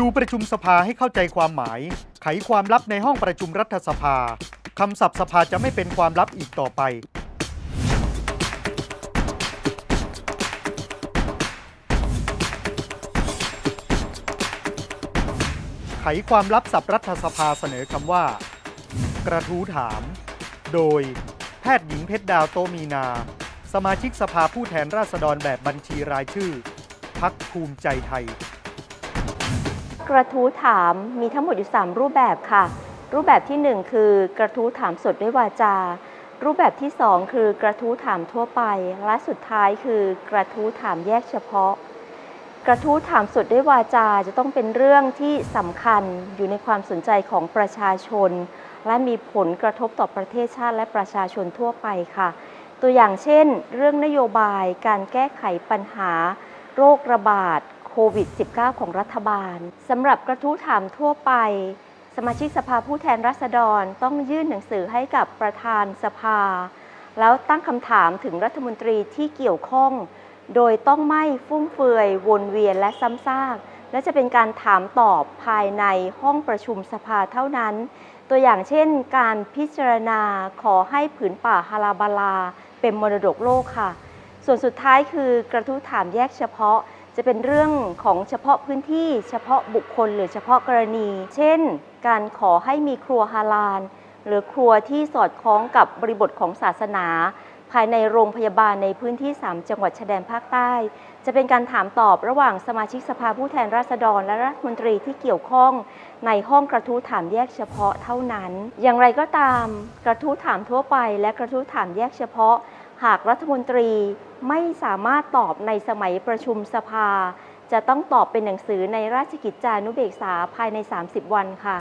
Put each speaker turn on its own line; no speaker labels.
ดูประชุมสภาให้เข้าใจความหมาย ไขความลับในห้องประชุมรัฐสภาคำศัพท์สภาจะไม่เป็นความลับอีกต่อไป ไขความลับศัพท์รัฐสภาเสนอคำว่า กระทู้ถาม โดย แพทย์หญิงเพชรดาวโตมีนา สมาชิกสภาผู้แทนราษฎรแบบบัญชีรายชื่อ พักภูมิใจไทย
กระทู้ถามมีทั้งหมดอยู่ 3 รูปแบบค่ะ รูปแบบที่ 1 คือกระทู้ถามสดด้วยวาจา รูปแบบที่ 2 คือกระทู้ถามทั่วไป และสุดท้ายคือกระทู้ถามแยกเฉพาะ กระทู้ถามสดด้วยวาจาจะต้องเป็นเรื่องที่สำคัญอยู่ในความสนใจของประชาชน และมีผลกระทบต่อประเทศชาติและประชาชนทั่วไปค่ะ ตัวอย่างเช่น เรื่องนโยบายการแก้ไขปัญหา โรคระบาด โควิด -19 ของรัฐบาลสำหรับกระทู้ถามทั่วไป สมาชิกสภาผู้แทนราษฎรต้องยื่นหนังสือให้กับประธานสภา แล้วตั้งคำถามถึงรัฐมนตรีที่เกี่ยวข้อง โดยต้องไม่ฟุ่มเฟือยวนเวียนและซ้ำซากและจะเป็นการถามตอบภายในห้องประชุมสภาเท่านั้น ตัวอย่างเช่น การพิจารณาขอให้ผืนป่าฮาราบาลา เป็นมรดกโลกค่ะ ส่วนสุดท้ายคือกระทู้ถามแยกเฉพาะ จะเป็นเรื่องของเฉพาะพื้นที่เฉพาะบุคคล หรือเฉพาะกรณี เช่น การขอให้มีครัวฮาลาลหรือครัวที่สอดคล้องกับบริบทของศาสนา ภายในโรงพยาบาลในพื้นที่ 3 จังหวัดชายแดนภาคใต้ จะเป็นการถามตอบระหว่างสมาชิกสภาผู้แทนราษฎรและรัฐมนตรีที่เกี่ยวข้อง ในห้องกระทู้ถามแยกเฉพาะเท่านั้น อย่างไรก็ตาม กระทู้ถามทั่วไป และกระทู้ถามแยกเฉพาะ หากรัฐมนตรีไม่สามารถตอบในสมัยประชุมสภา จะต้องตอบเป็นหนังสือในราชกิจจานุเบกษาภายใน 30 วันค่ะ